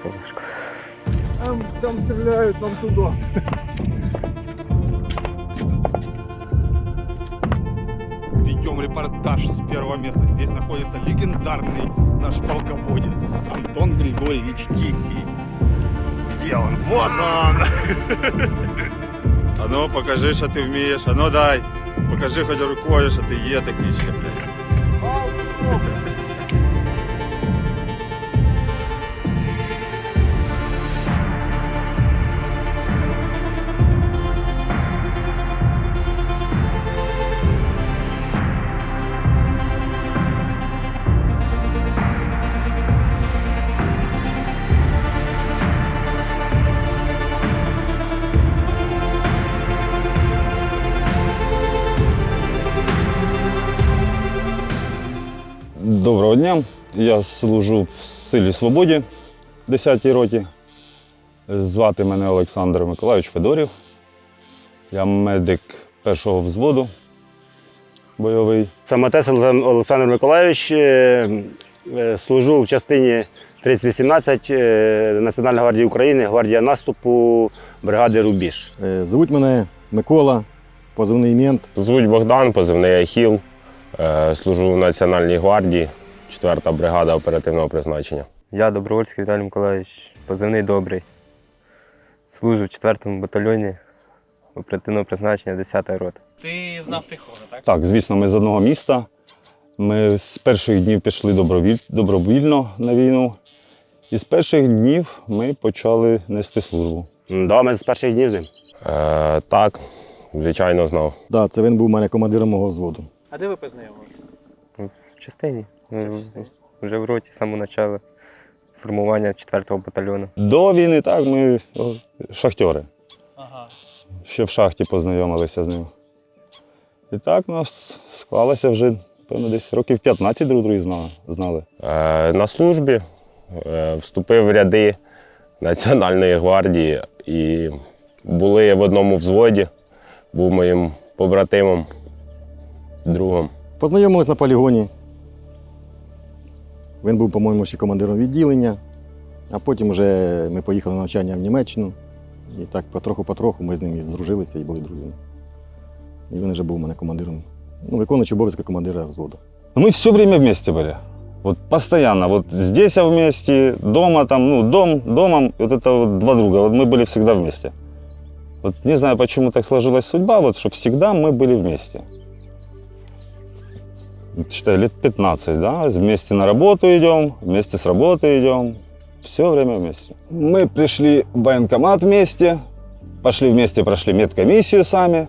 Це важко. Там, там стреляют, там туда. Ведем репортаж с первого места. Здесь находится легендарный наш полководец Антон Григорьевич Тихий. Где он? Вот он! А ну, покажи, що ти вмієш. А ну дай. Покажи хоч рукою, що ти є такий ще, Доброго дня. Я служу в силі Свободі 10-й роті. Звати мене Олександр Миколайович Федорів. Я медик першого взводу бойовий. Самотес Олександр Миколайович. е, е, Служу в частині 3018 е, Національної гвардії України, гвардія наступу бригади Рубіж. Звуть мене Микола, позивний мент. Звуть Богдан, позивний Ахіл. Служу в Національній гвардії, 4-та бригада оперативного призначення. Я Добровольський Віталій Миколаївич, позивний добрий. Служу в 4-му батальйоні оперативного призначення 10-та рота. Ти знав Тихона, так? Так, звісно, ми з одного міста. Ми з перших днів пішли добровіль... добровільно на війну. І з перших днів ми почали нести службу. Да, ми з перших днів з ним. Е, так, звичайно, знав. Да, це він був у мене командиром мого взводу. А де ви познайомилися? В частині. Вже в роті з самого початку формування 4-го батальйону. До війни так, ми шахтери. Ага. Ще в шахті познайомилися з ним. І так у нас склалося вже, певно, десь років 15 друг друга знали. знали. Е, На службі е, вступив в ряди Національної гвардії і були в одному взводі, був моїм побратимом, другом. Познайомились на полігоні. Він був, по-моєму, ще командиром відділення, а потім вже ми поїхали на навчання в Німеччину. І так потроху-потроху ми з ним і здружилися і були друзями. І він вже був у мене командиром, ну, виконуючи обов'язки командира взводу. Мы все время вместе были. Вот постоянно. Вот здесь я вместе, дома там, ну, дом, домом, вот это вот два друга. Вот мы были всегда вместе. Вот не знаю, почему так сложилась судьба, вот что всегда мы были вместе. Вот, Считай, лет 15, да, вместе на работу идем, вместе с работы идем, все время вместе. Мы пришли в военкомат вместе, пошли вместе, прошли медкомиссию сами,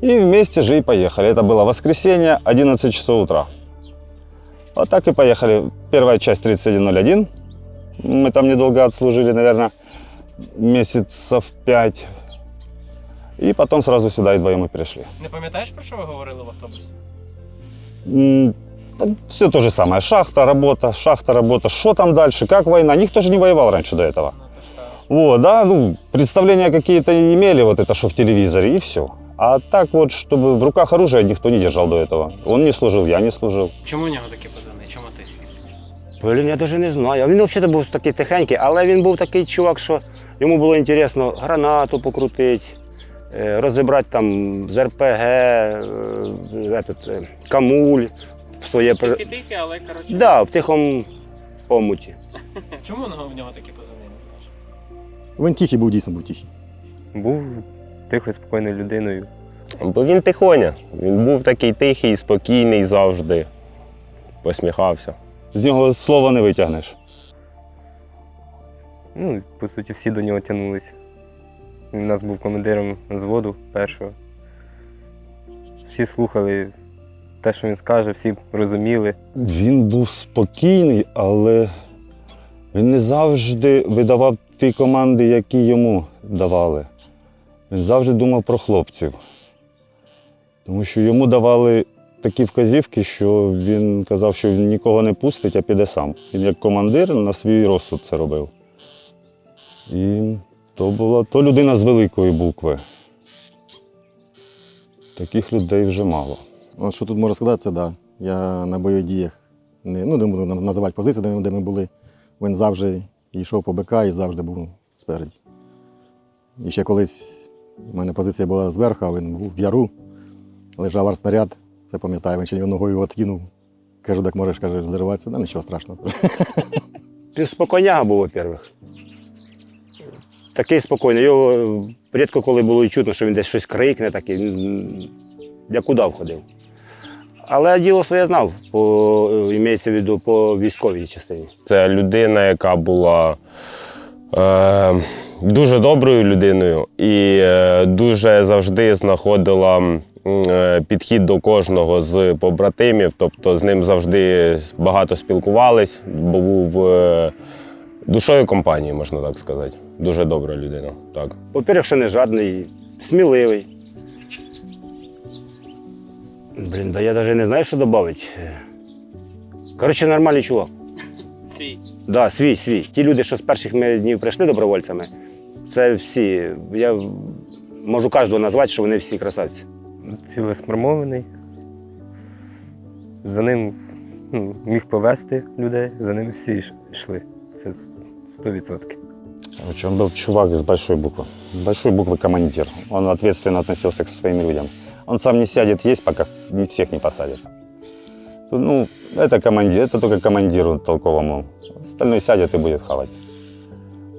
и вместе же и поехали. Это было воскресенье, 11 часов утра. Вот так и поехали. Первая часть 3101. Мы там недолго отслужили, наверное, месяцев пять. И потом сразу сюда и вдвоем и перешли. Не пам'ятаєш, про що ви говорили в автобусі? Все то же самое. Шахта, работа, шахта, работа. Что там дальше? Как война? Никто же не воевал раньше до этого. Ну, то ж так. Вот, да, ну, представления какие-то имели, вот это, что в телевизоре, и все. А так вот, чтобы в руках оружие никто не держал до этого. Он не служил, я не служил. Чому у нього такі позивний? Чому ти? Блін, я навіть не знаю. Він взагалі був такий тихенький, але він був такий чувак, що йому було інтересно гранату покрутити, е, розібрати там з РПГ, е, этот, е, камуль, своє. при- Тихий-тихий, але коротше. Да, в тихому омуті. Чому в нього такі позивний? Він тихий був, дійсно був тихий. Був тихою, спокійною людиною. Бо він тихоня. Він був такий тихий, спокійний завжди. Посміхався. З нього слова не витягнеш. Ну, по суті, всі до нього тягнулися. Він у нас був командиром взводу першого. Всі слухали те, що він скаже, всі розуміли. Він був спокійний, але він не завжди видавав ті команди, які йому давали. Він завжди думав про хлопців. Тому що йому давали такі вказівки, що він казав, що він нікого не пустить, а піде сам. Він як командир на свій розсуд це робив. І то була то людина з великої букви. Таких людей вже мало. От що тут можна сказати, це да. Я на бойових діях не, ну, не буду називати позиції, де, ми- де ми були. Він завжди йшов по БК і завжди був спереді. І ще колись у мене позиція була зверху, а він був в яру, лежав артснаряд, це пам'ятаю, він ще ногою його откинув. Кажу, так можеш каже, взриватися, да нічого страшного. Він спокійняга був, во-первых. Такий спокійний. Його е, рідко коли було і чутно, що він десь щось крикне, такий, як удав ходив. Але діло своє знав, по, е, імеється в виду по військовій частині. Це людина, яка була е, дуже доброю людиною і е, дуже завжди знаходила е, підхід до кожного з побратимів. Тобто з ним завжди багато спілкувались, був е, душою компанії, можна так сказати. Дуже добра людина. Так. По-перше, що не жадний, сміливий. Блін, да я навіть не знаю, що додати. Коротше, нормальний чувак. Свій. Да, свій, свій. Ті люди, що з перших ми днів прийшли добровольцями, це всі. Я можу кожного назвати, що вони всі красавці. Цілеспрямований. За ним ну, міг повести людей, за ним всі йшли. Це 100%. Короче, он был чувак с большой буквы. С большой буквы командир. Он ответственно относился к своим людям. Он сам не сядет есть, пока не всех не посадит. Тут, Ну, это командир, это только командиру толковому. Остальной сядет и будет хавать.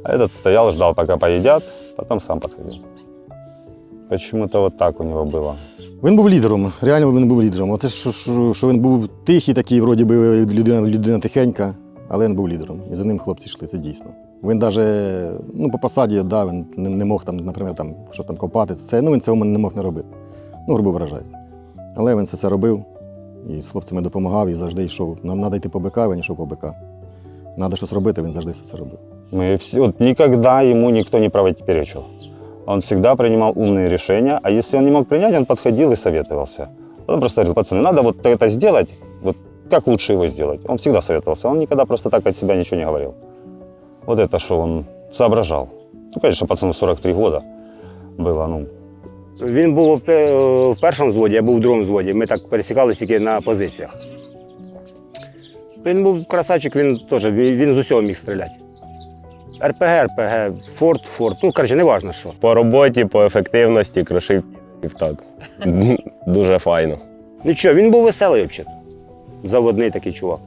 А этот стоял, ждал, пока поедят, потом сам подходил. Почему-то вот так у него было. Він був лідером, реально він був лідером. Оце що, що, що він був тихий, такий, вроді би людина, людина тихенька, але він був лідером. І за ним хлопці йшли, це дійсно. Він навіть ну, по посаді, да, він не, не мог там, наприклад, там, щось там копати. Це, ну, він цього не мог не робити. Ну, грубо виражається. Але він це, це робив і з хлопцями допомагав і завжди йшов. Нам треба йти по БК, він йшов по БК. Треба щось робити, він завжди все це робив. Мы все, вот никогда ему никто не противоречил. Он всегда принимал умные решения, а если он не мог принять, он подходил и советовался. Он просто говорил, пацаны, надо вот это сделать, вот как лучше его сделать. Он всегда советовался, он никогда просто так от себя ничего не говорил. Вот это что он соображал. Ну, конечно, пацану 43 года было, ну, Він був в першому взводі, я був в другому взводі. Ми так пересікалися тільки на позиціях. Він був красавчик, він теж він, він з усього міг стріляти. РПГ, РПГ, Форт, Форт. Ну, коротше, не важно що. По роботі, по ефективності крошив так. Дуже файно. Нічого, він був веселий взагалі. Заводний такий чувак.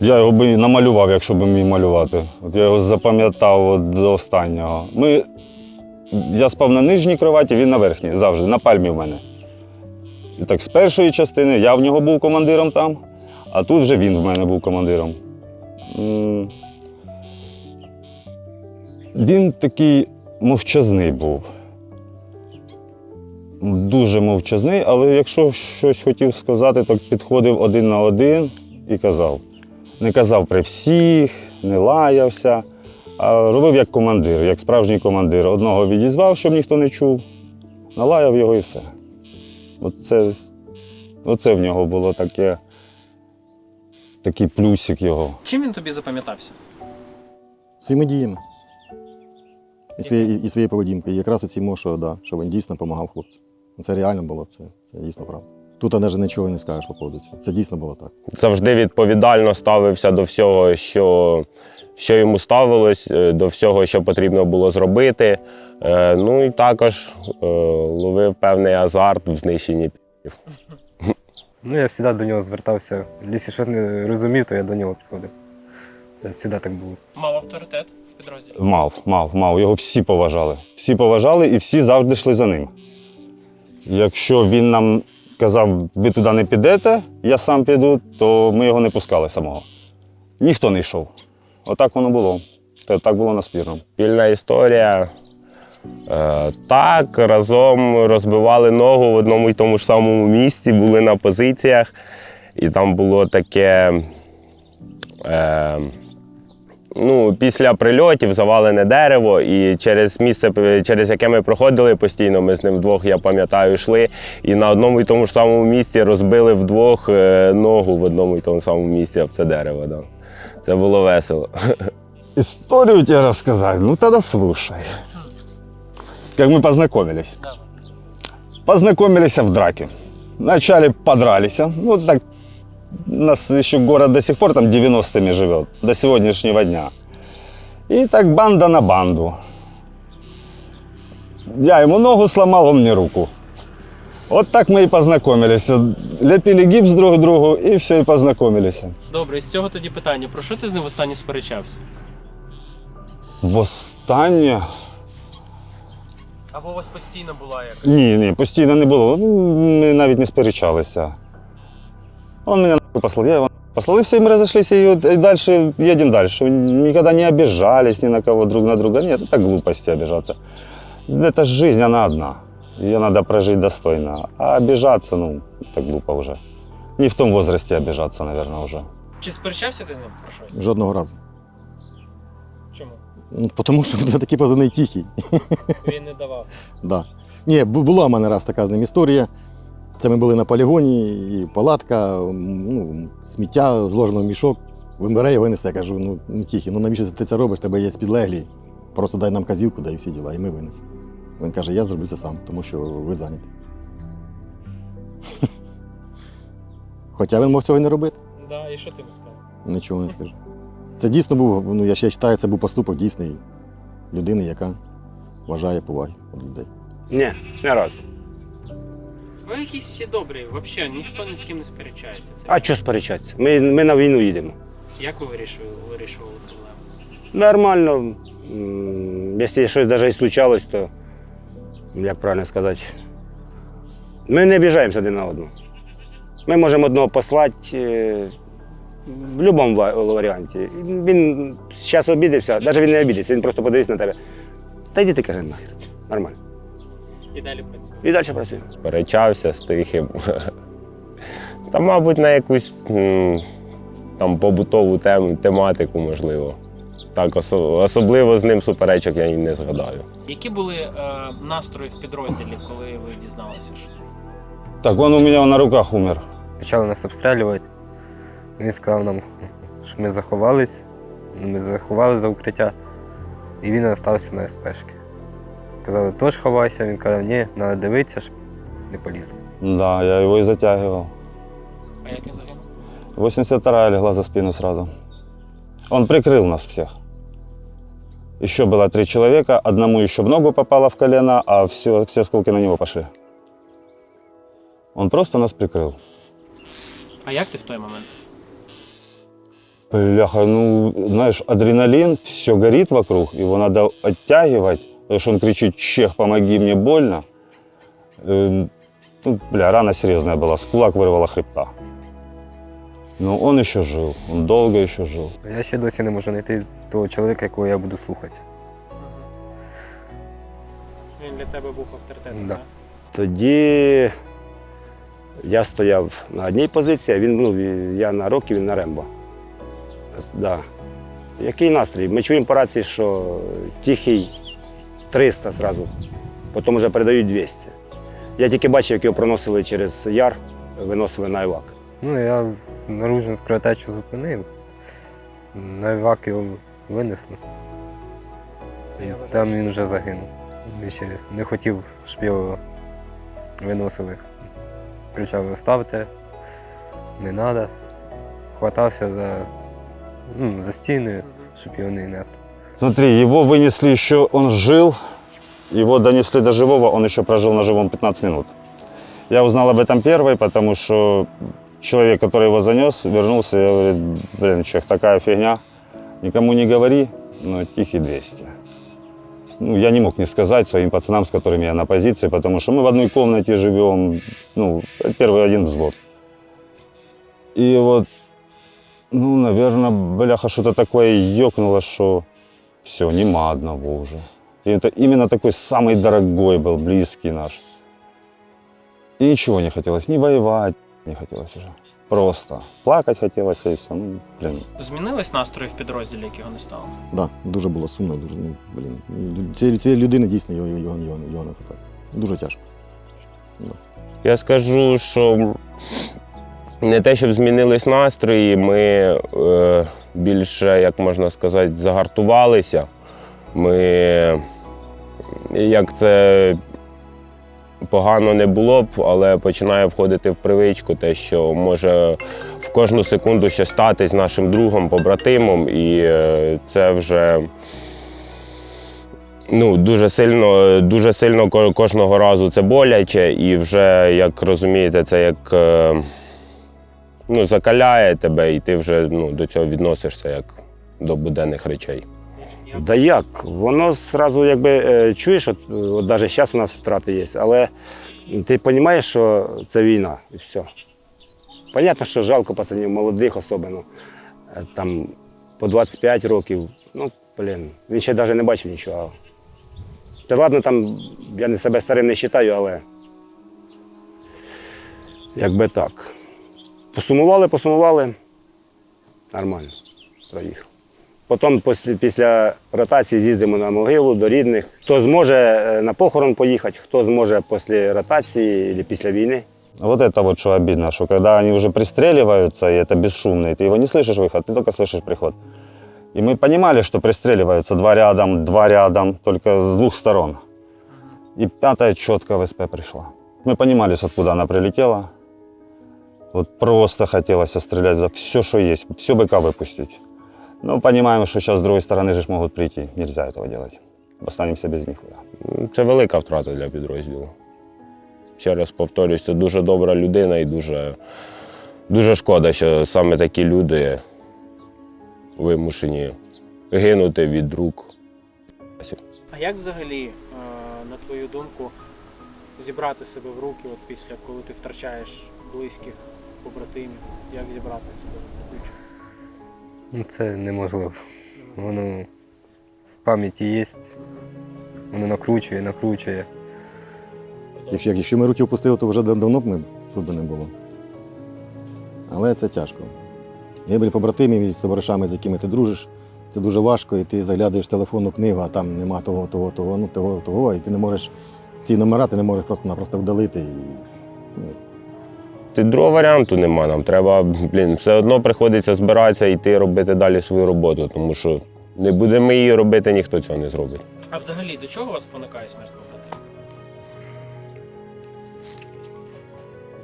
Я його би намалював, якщо б міг малювати. От я його запам'ятав до останнього. Ми... Я спав на нижній кроваті, він на верхній, завжди, на пальмі в мене. І так з першої частини я в нього був командиром там, а тут вже він в мене був командиром. Він такий мовчазний був. Дуже мовчазний, але якщо щось хотів сказати, то підходив один на один і казав. Не казав при всіх, не лаявся, а робив як командир, як справжній командир. Одного відізвав, щоб ніхто не чув, налаяв його і все. Оце, оце в нього було таке, такий плюсик його. Чим він тобі запам'ятався? Своїми діями. І, своє, і своєю поведінкою. І якраз оці що, да, що він дійсно допомагав хлопцям. Це реально було, це, це дійсно правда. Тут навіть нічого не скажеш по поводу цього. Це дійсно було так. завжди відповідально ставився до всього, що, що йому ставилось, е, до всього, що потрібно було зробити. Е, Ну і також е, ловив певний азарт в знищенні. Ну, я завжди до нього звертався. Якщо щось не розумів, то я до нього підходив. Це завжди так було. Мав авторитет в підрозділі. Мав, мав, мав. Його всі поважали. Всі поважали і всі завжди йшли за ним. Якщо він нам казав, ви туди не підете, я сам піду, то ми його не пускали самого. Ніхто не йшов. Отак воно було. Та Так було на спірному. Спільна історія. Е, Так, разом розбивали ногу в одному і тому ж самому місці, були на позиціях, і там було таке. Е, ну, після прильотів завалене дерево, і через місце, через яке ми проходили постійно, ми з ним вдвох, я пам'ятаю, йшли, і на одному і тому ж самому місці розбили вдвох е, ногу в одному і тому самому місці об це дерево. Да. Це було весело. Историю тебе рассказать? Ну тогда слушай. Как мы познакомились. Познакомились в драке. Вначале подрались. Ну так, у нас еще город до сих пор там 90-ми живет, до сегодняшнего дня. И так банда на банду. Я ему ногу сломал, он мне руку. Вот так мы и познакомились. Лепили гипс друг другу и все, и познакомились. Добре, з цього тоді питання. Про що ти з ним останнє сперечався? Востаннє? Або у вас постійно була як? Ні, ні, постійно не було. Ну, Ми навіть не сперечалися. Он мене нахуй послал, я его нахуй послал. И все, мы разошлись, и, вот- и дальше едем дальше. Никогда не обижались ни на кого друг на друга. Нет, это глупости обижаться. Это ж жизнь, она одна. Ее надо прожить достойно. А обижаться, ну, это глупо уже. Не в том возрасте обижаться, наверное, уже. Чи сперечався ти з ним про щось? Жодного разу. Чому? Ну, Тому що я такий позивний тихий. Він не давав. Да. Ні, бу- була в мене раз така з ним історія. Це ми були на полігоні, і палатка, ну, сміття зложено в мішок. Вимирає, я винесе. Я кажу, ну, ну тихий, ну навіщо ти це робиш? Тебе є підлеглі. Просто дай нам казівку, дай всі діла, і ми винесемо. Він каже, я зроблю це сам, тому що ви зайняті. Хоча він мог цього не робити, Да, і що ти йому сказав? нічого не скажу. Це дійсно був, ну я ще вважаю, це був поступок дійсний людини, яка вважає поваги від людей. Ні, не разу. Ви якісь всі добрі, взагалі ніхто ні з ким не сперечається. Це А що сперечатися? Ми, ми на війну їдемо. Як ви вирішували, вирішували проблему? Нормально. М, Якщо щось навіть і случалось, то як правильно сказати, ми не обіжаємося один на одного. Ми можемо одного послати е, в будь-якому варіанті. Він зараз обідався, навіть він не обідеться, він просто подивиться на тебе. Та йди ти каже нахер. Нормально. І далі працює. І далі працюємо. Перечався з тихим. Та, мабуть, на якусь там побутову тему, тематику, можливо. Так, особливо з ним суперечок я не згадаю. Які були е, настрої в підрозділі, коли ви дізналися? Що... Так, он у меня на руках умер. Почали нас обстрілювати. Він сказав нам, що ми заховались, ми заховали за укриття, і він залишився на СПшки. Казали, теж ховайся, він казав, ні, треба дивитися, щоб не полізли. Да, я его и затягивал. А як він загинув? 82-я легла за спину сразу. Он прикрыл нас всех. Еще было три человека, одному еще в ногу попало в колено, а все, все осколки на него пошли. Он просто нас прикрыл. А як ти в той момент? Бляха, ну, знаешь, адреналин, все горит вокруг, его надо оттягивать, потому что он кричит, чех, помоги, мне больно. Эм, ну, бля, рана серьезная была, с кулак вырвала хребта. Но он еще жил, он долго еще жил. Я ще досі не можу знайти того чоловіка, якого я буду слухатися. Він для тебе був авторитетом, Да. так? Тоді я стояв на одній позиції, а він, ну, я на рокі, він на Рембо. Да. Який настрій? Ми чуємо по рації, що тихий 300 зразу, потім вже передають 200. Я тільки бачив, як його проносили через яр, виносили на Івак. Ну, я наружну кровотечу зупинив. На івак його винесли. Там він вже загинув. Він ще не хотів, щоб його виносили. Кричав, ставте, не треба. Хватався за, ну, за стіни, щоб його не несли. Смотри, его вынесли еще, он жил, его донесли до живого, он еще прожил на живом 15 минут. Я узнал об этом первый, потому что человек, который его занес, вернулся и говорит, блин, чех, такая фигня, никому не говори, но тихий 200. Ну, я не мог не сказать своим пацанам, с которыми я на позиции, потому что мы в одной комнате живем, ну, первый один взвод. И вот, ну, наверное, бляха, что-то такое ёкнуло, что все, нема одного уже. И это именно такой самый дорогой был, близкий наш. И ничего не хотелось, ни воевать не хотелось уже. Просто плакать хотелось и все. Ну, блин, Змінились настрої в підрозділі, як його не стало? Да, дуже було сумно, дуже, ну, блін. лю- Цієї, цієї людини дійсно його, його, його, його, його не хватає. Дуже тяжко. Я скажу, що не те, щоб змінились настрої, ми е, більше, як можна сказати, загартувалися. Ми, як це погано не було б, але починає входити в привичку, те, що може в кожну секунду щось стати з нашим другом, побратимом, і е, це вже ну, дуже сильно, дуже сильно кожного разу це боляче, і вже, як розумієте, це як е, ну, закаляє тебе, і ти вже ну, до цього відносишся як до буденних речей. Да як? Воно зразу якби е, чуєш, от, от навіть зараз у нас втрати є, але ти розумієш, що це війна і все. Понятно, що жалко пацанів, молодих особливо. Е, Там по 25 років. Ну, блін, він ще навіть не бачив нічого. Та ладно, там я не себе старим не вважаю, але якби так. Посумували, посумували. Нормально. Проїхав. Потім після, після ротації з'їздимо на могилу до рідних. Хто зможе е, на похорон поїхати, хто зможе після ротації або після війни. Вот это вот что обидно, что когда они уже пристреливаются, и это бесшумно, и ты его не слышишь выход, ты только слышишь приход. И мы понимали, что пристреливаются два рядом, два рядом, только с двух сторон. И пятая четко в СП пришла. Мы понимали, с откуда она прилетела. Вот просто хотелось стрелять, все, что есть, все быка выпустить. Но понимаем, что сейчас с другой стороны же ж могут прийти. Нельзя этого делать. Останемся без них. да. Це велика втрата для підрозділу. Ще раз повторюсь, це дуже добра людина і дуже, дуже шкода, що саме такі люди вимушені гинути від рук. А як взагалі, е, на твою думку, зібрати себе в руки от після, коли ти втрачаєш близьких Побратимів? Як зібрати себе? Ну, це неможливо. Воно в пам'яті є, воно накручує, накручує. Якщо, якщо ми руки впустили, то вже давно б ми тут би не було. Але це тяжко. Гибель побратимів із товаришами, з якими ти дружиш, це дуже важко, і ти заглядаєш в телефонну книгу, а там нема того, того, того, ну того, того, і ти не можеш ці номера, ти не можеш просто-напросто вдалити. І, ну, другого варіанту нема. Нам треба, блін, все одно приходиться збиратися і йти робити далі свою роботу, тому що не будемо її робити, ніхто цього не зробить. А взагалі, до чого вас спонукає смерть побратимів?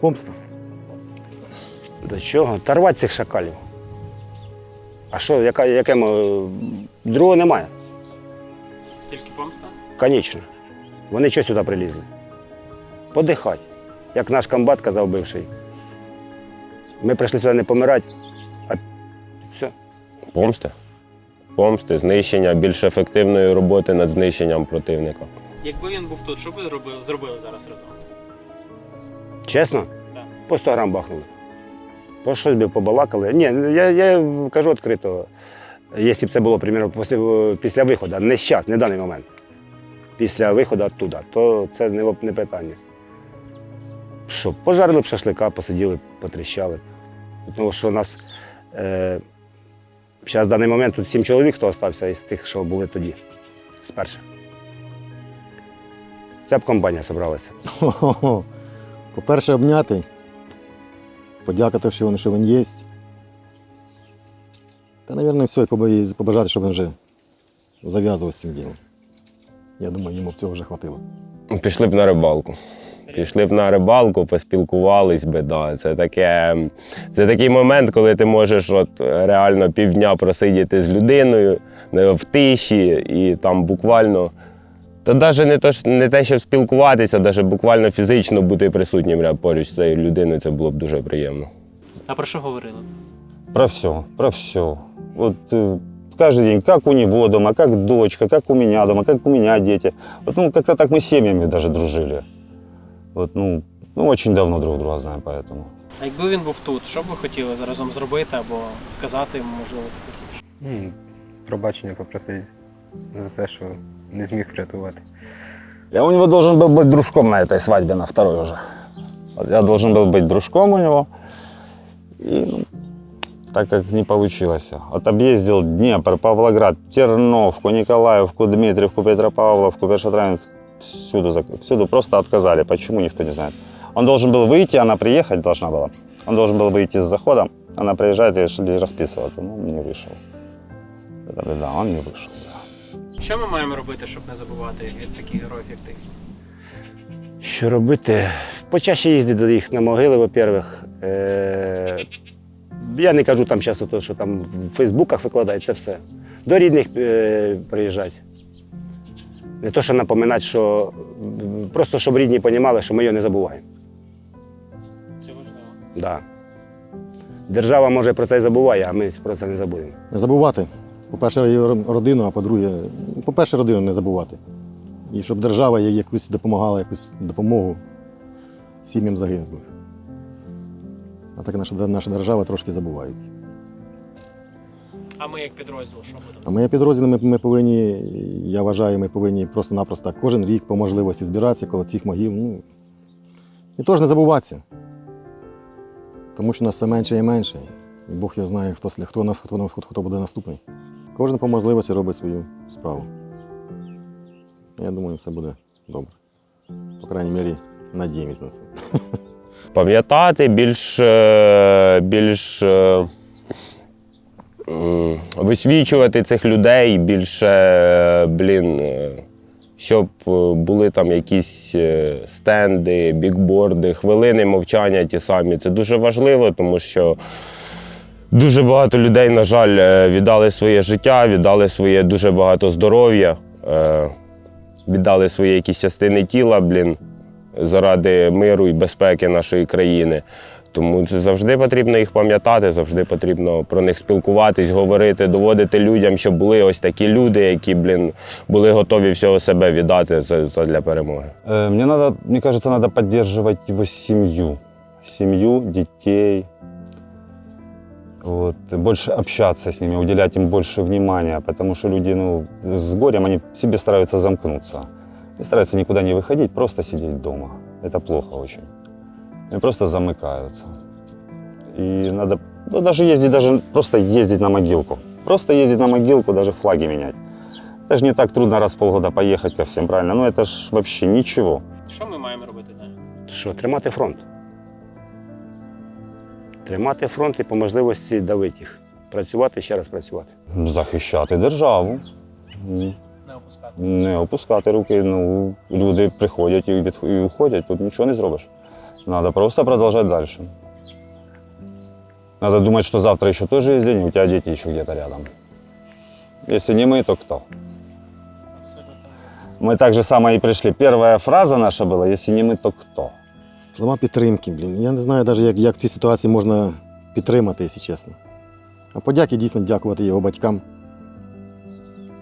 помста. До чого? Та рвати цих шакалів. А що, яка, яке ми... другого немає? Тільки помста? Звісно. Вони що сюди прилізли? Подихати. Як наш комбат казав бивший. Ми прийшли сюди не помирати, а все. Помсти. Помсти, знищення більш ефективної роботи над знищенням противника. Якби він був тут, що б ви зробили, зробили зараз разом? Чесно? Так. По 100 грам бахнули. По щось би побалакали. Ні, я, я кажу відкрито, якщо б це було, примірно, після, після виходу, не зараз, не в даний момент. Після виходу оттуда, то це не, не питання. Що, пожарили б шашлика, посиділи, потріщали. Тому що у нас е, зараз в даний момент тут сім чоловік, хто залишився із тих, що були тоді, спершу. Ця б компанія зібралася. По-перше, обняти, подякувати, що він, що він є. Та, мабуть, все, і і побажати, щоб він вже зав'язував з цим ділом. Я думаю, йому б цього вже хватило. Пішли б на рибалку. Пішли б на рибалку, поспілкувались би. Да. Це, таке, це такий момент, коли ти можеш от, реально півдня просидіти з людиною не, в тиші і там буквально. Та навіть не, то, ж- не те, щоб спілкуватися, навіть буквально фізично бути присутнім ря- поруч з цією людиною, це було б дуже приємно. А про що говорили? Про все, про все. Вот э, каждый день, как у него дома, как дочка, как у меня дома, как у меня дети. Вот, ну, как-то так мы с семьями даже дружили. Вот, ну, ну, очень давно друг друга знаем, поэтому. А якби він був тут, що б ви хотіли разом зробити або сказати йому, можливо, таке? Ну, пробачення попросити за те, що не зміг врятувати. Я у него должен был быть дружком на этой свадьбе, на второй уже. Вот я должен был быть дружком у него. И, ну, так как не получилось. Вот объездил Днепр, Павлоград, Терновку, Николаевку, Дмитриевку, Петропавловку, Першотравенск. Всюду, зак- всюду просто отказали. Почему, никто не знает. Он должен был выйти, она приехать должна была. Он должен был выйти с заходом, она приезжает и ш- расписываться. Ну, не вышел. Это беда, он не вышел. Да. Що ми маємо робити, щоб не забувати таких героїв, як ти? Що Що робити? Почаще їздити до їх на могили, во-первых. Е, я не кажу там зараз, то, що там в Фейсбуках викладають, це все. До рідних е, приїжджати. Не то, що напоминати, що просто щоб рідні розуміли, що ми його не забуваємо. Це важливо. Да. Держава може про це і забуває, а ми про це не забудемо. Не забувати. По-перше, її родину, а по-друге, по-перше, родину не забувати. І щоб держава їй якусь допомагала, якусь допомогу сім'ям загиблих. А так наша, наша держава трошки забувається. А ми як підрозділ, що будемо? А ми як підрозділи ми, ми повинні, я вважаю, ми повинні просто-напросто кожен рік по можливості збиратися коло цих могил. Ну, і теж не забуватися. Тому що нас все менше і менше. І Бог його знає, хто, хто, нас, хто, нас- хто буде наступний. Кожен по можливості робить свою справу. Я думаю, все буде добре. По крайній мірі, надіємось на це. Пам'ятати більш, е, більш е, висвічувати цих людей, більше, е, блін, е, щоб е, були там якісь стенди, бікборди, хвилини мовчання ті самі. Це дуже важливо, тому що дуже багато людей, на жаль, віддали своє життя, віддали своє дуже багато здоров'я, віддали свої якісь частини тіла, блін заради миру і безпеки нашої країни. Тому це завжди потрібно їх пам'ятати, завжди потрібно про них спілкуватись, говорити, доводити людям, щоб були ось такі люди, які, блін, були готові всього себе віддати за- задля перемоги. Э, Мне надо, мне кажется, надо поддерживать его семью. Семью, детей. Вот, и больше общаться с ними, уделять им больше внимания, потому что люди ну, с горем они в себе стараются замкнуться. И стараются никуда не выходить, просто сидеть дома. Это плохо очень. И просто замыкаются. И надо ну, даже ездить, даже просто ездить на могилку. Просто ездить на могилку, даже флаги менять. Это же не так трудно раз в полгода поехать ко всем, правильно? Ну это ж вообще ничего. Що ми маємо робити далі? Що, тримати фронт. Тримати фронт і по можливості давити їх. Працювати, ще раз працювати. Захищати державу. М, Не опускати. Не опускати руки. Ну, люди приходять і, від, і уходять, тут нічого не зробиш. Надо просто продолжать дальше. Надо думать, что завтра еще тоже есть день, и у тебя дети еще где-то рядом. Если не мы, то кто? Абсолютно. Мы так же самое и пришли. Первая фраза наша была, если не мы, то кто? Слова підтримки, блін. Я не знаю навіть, як, як в цій ситуації можна підтримати, якщо чесно. А подяки дійсно дякувати його батькам.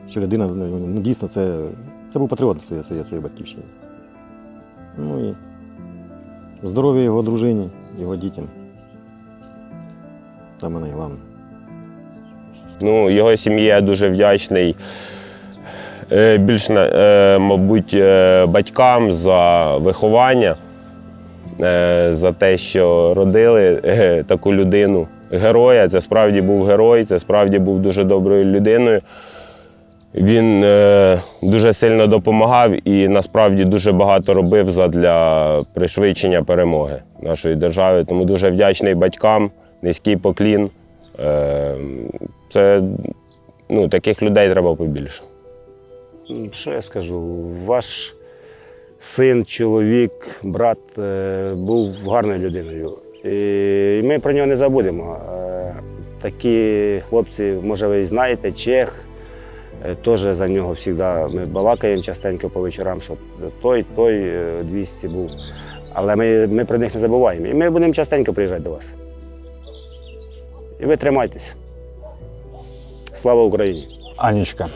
Що людина ну, ну, дійсно це, це був патріот своєї, своєї, своєї батьківщини. Ну і здоров'я його дружині, його дітям. Саме найголовніше. Ну, його сім'ї дуже вдячний. Е, Більш, е, мабуть, е, батькам за виховання, за те, що родили таку людину, героя. Це справді був герой, це справді був дуже доброю людиною. Він е, дуже сильно допомагав і насправді дуже багато робив для пришвидшення перемоги нашої держави. Тому дуже вдячний батькам, низький поклін. Е, це ну, таких людей треба побільше. Що я скажу? Ваш син, чоловік, брат е, був гарною людиною. І ми про нього не забудемо. Е, Такі хлопці, може, ви знаєте, Чех. е, Теж за нього завжди ми балакаємо частенько по вечорам, що той, той е, 200 був. Але ми, ми про них не забуваємо. І ми будемо частенько приїжджати до вас. І ви тримайтесь. Слава Україні! Анечка,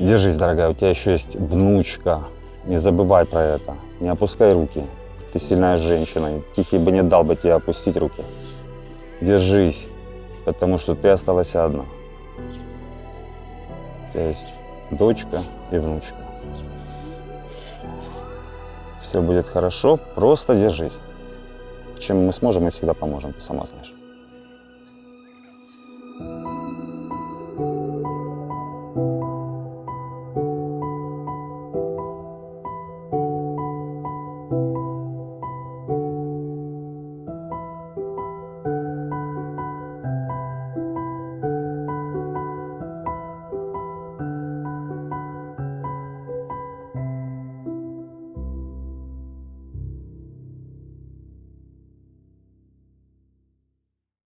держись, дорогая, у тебя еще есть внучка. Не забывай про это. Не опускай руки. Ты сильная женщина. и Тихий бы не дал бы тебе опустить руки. Держись, потому что ты осталась одна. У тебя есть дочка и внучка. Все будет хорошо, просто держись. Чем мы сможем, мы всегда поможем, ты сама знаешь.